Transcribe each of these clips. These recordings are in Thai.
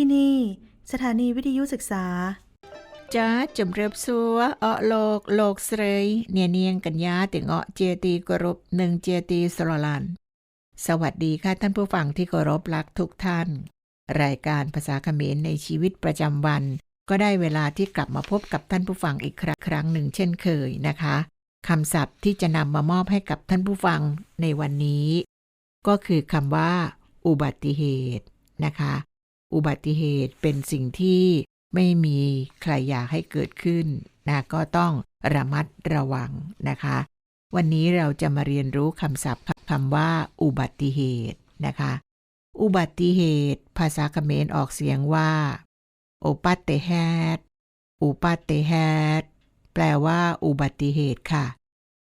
ที่นี่ สถานีวิทยุศึกษาจ้าจำเริบซัวเออโลกโลกเสยเนียเนียงกัญญาติงเอเจตีกรุบหนึ่งเจตีสโลลันสวัสดีค่ะท่านผู้ฟังที่เคารพรักทุกท่าน รายการภาษาเขมรในชีวิตประจำวัน ก็ได้เวลาที่กลับมาพบกับท่านผู้ฟังอีกครั้งครั้งหนึ่งเช่นเคยนะคะคำศัพท์ที่จะนำมามอบให้กับท่านผู้ฟังในวันนี้ ก็คือคำว่า อุบัติเหตุนะคะ อุบัติเหตุเป็นสิ่งที่ไม่มีใครอยากให้เกิดขึ้นนะก็ต้องระมัดระวังนะคะ วันนี้เราจะมาเรียนรู้คำศัพท์คำว่า อุบัติเหตุนะคะ อุบัติเหตุ ภาษาเขมรออกเสียงว่าโอปัตเตแฮดอุปัตเตแฮดแปลว่า อุบัติเหตุค่ะ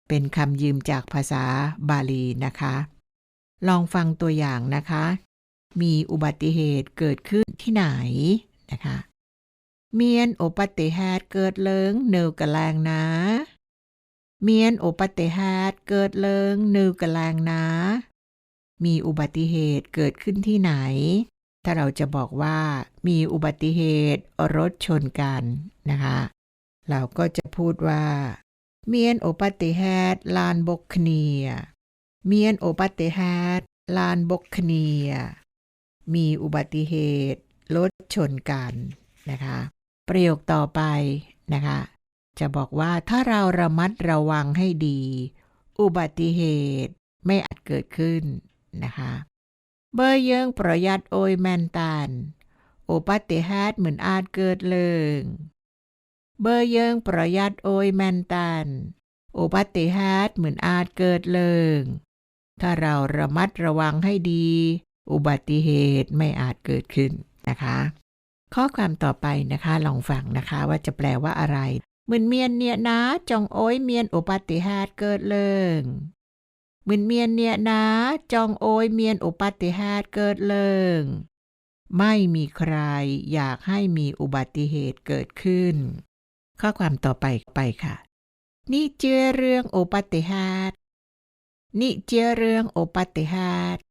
เป็นคำยืมจากภาษาบาลีนะคะ ลองฟังตัวอย่างนะคะ มีอุบัติเหตุเกิดขึ้นที่ไหนนะคะเมียนโอปัตเตแฮดเกิดเลิงเนวกะแลงนะ เมียนโอปัตเตแฮดเกิดเลิงเนวกะแลงนะ มีอุบัติเหตุเกิดขึ้นที่ไหน ถ้าเราจะบอกว่า มีอุบัติเหตุรถชนกันนะคะ เราก็จะพูดว่า เมียนโอปัตเตแฮดลานบกเนีย เมียนโอปัตเตแฮดลานบกเนีย มีอุบัติเหตุรถชนกันนะคะ ประโยคต่อไปนะคะ จะบอกว่าถ้าเราระมัดระวังให้ดี อุบัติเหตุไม่อาจเกิดขึ้นนะคะเบอร์เยิงประหยัดโอยแมนตันอุบัติเหตุเหมือนอาจเกิดเลิง เบอร์เยิงประหยัดโอยแมนตันอุบัติเหตุเหมือนอาจเกิดเลิง ถ้าเราระมัดระวังให้ดี อุบัติเหตุไม่อาจเกิดขึ้นนะคะ ข้อความต่อไปนะคะลองฟังนะคะว่าจะแปลว่าอะไรเหมือนเมียนเนี่ยนะจองโอ้ยเมียนอุบัติเหตุเกิดเลิงเหมือนเมียนเนี่ยนะจองโอ้ยเมียนอุบัติเหตุเกิดเลิงไม่มีใครอยากให้มีอุบัติเหตุเกิดขึ้น ข้อความต่อไปไปค่ะ นี่เจอเรื่องอุบัติเหตุนี่เจอเรื่องอุบัติเหตุ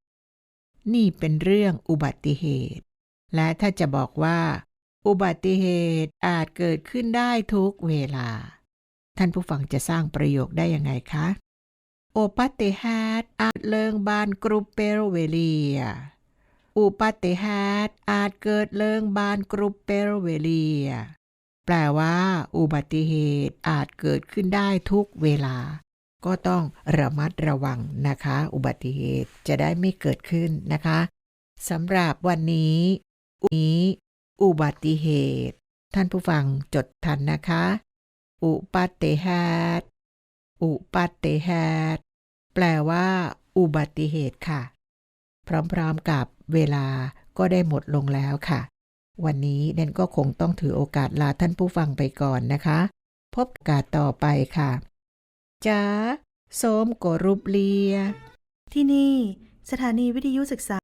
นี่เป็นเรื่องอุบัติเหตุ และถ้าจะบอกว่า อุบัติเหตุอาจเกิดขึ้นได้ทุกเวลา ท่านผู้ฟังจะสร้างประโยคได้ยังไงคะอุบัติเหตุอาจเลิงบานกรุปเปโรเวเลียอุบัติเหตุอาจเกิดเลิงบานกรุปเปโรเวเลียแปลว่า อุบัติเหตุอาจเกิดขึ้นได้ทุกเวลา ก็ต้องระมัดระวังนะคะ อุบัติเหตุจะได้ไม่เกิดขึ้นนะคะสำหรับวันนี้นี้อุบัติเหตุ ท่านผู้ฟังจดทันนะคะ อุปัตเตเหตุอุปัตเตเหตุแปลว่า อุบัติเหตุค่ะ พร้อมๆกับเวลาก็ได้หมดลงแล้วค่ะ วันนี้เดนก็คงต้องถือโอกาสลาท่านผู้ฟังไปก่อนนะคะ พบกาสต่อไปค่ะ จ้าโสมโกรูปเลีย ที่นี่ สถานีวิทยุศึกษา